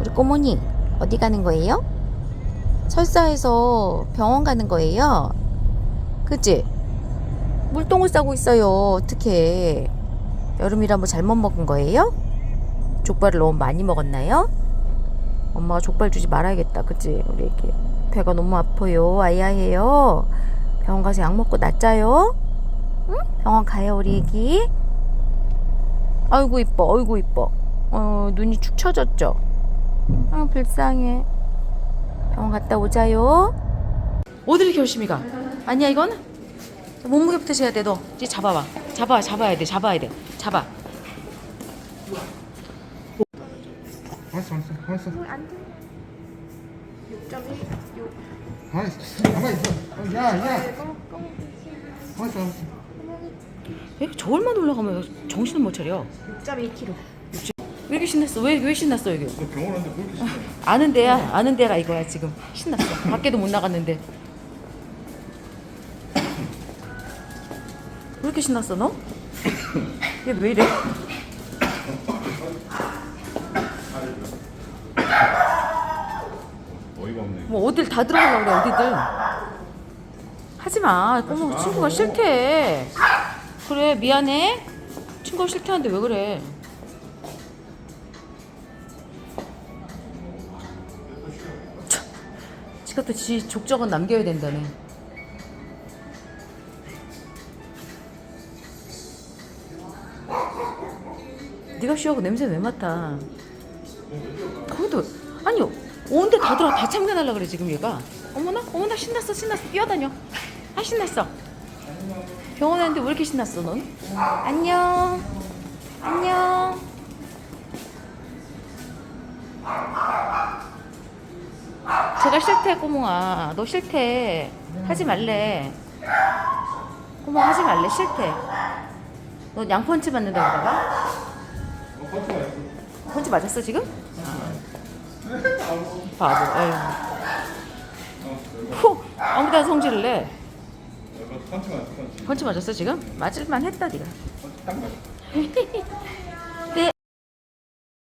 우리 꼬모니 어디 가는 거예요? 설사해서 병원 가는 거예요. 그치? 물똥을 싸고 있어요. 어떻게? 여름이라 뭐 잘못 먹은 거예요? 족발을 너무 많이 먹었나요? 엄마가 족발 주지 말아야겠다. 그치? 우리 애기 배가 너무 아파요. 아야해요. 병원 가서 약 먹고 낫자요. 응? 병원 가요 우리 애기. 아이고 이뻐. 아이고 이뻐. 어 눈이 축 처졌죠. 아 불쌍해. 병원 갔다 오자요. 어디를 결심이 가? 아니야 이건 몸무게부터 재야 돼. 너 이제 잡아봐. 잡아 잡아야 돼. 잡아야 돼. 잡아. 알았어 알았어 알았어 안 돼. 6.1 알았어 가만히 있어 어, 야야 알았어 알았어 왜 저울만 올라가면 정신을 못 차려? 6.1kg. 왜 이렇게 신났어? 왜, 왜 신났어, 여기? 너 병원 왔는데 뭐 이렇게 신나 아는 데야, 아는 데라 이거야, 지금. 신났어. 밖에도 못 나갔는데. 왜 이렇게 신났어, 너? 얘 왜 이래? 어이가 없네 뭐 어딜 다 들어가려고 그래, 어디들. 하지 마. 꼬마 친구가 싫대. 그래, 미안해. 친구가 싫대 하는데 왜 그래? 지가 또 지 족적은 남겨야 된다네. 네가 쉬어고 냄새 왜 맡아? 거기도 아니 온데 다 들어 다 참견하려 그래 지금 얘가. 어머나 어머나 신났어 신났어. 뛰어다녀. 아 신났어. 병원 왔는데 왜 이렇게 신났어 넌? 안녕 제가 싫대 꼬몽아. 너 싫대. 하지 말래. 꼬몽 하지 말래. 싫대. 너 양펀치 맞는다 그러다가? 펀치 맞았어. 지금? 바보. 에휴 후 아무데나 성질을 내. 펀치 맞았어 지금? 맞을만 했다 네가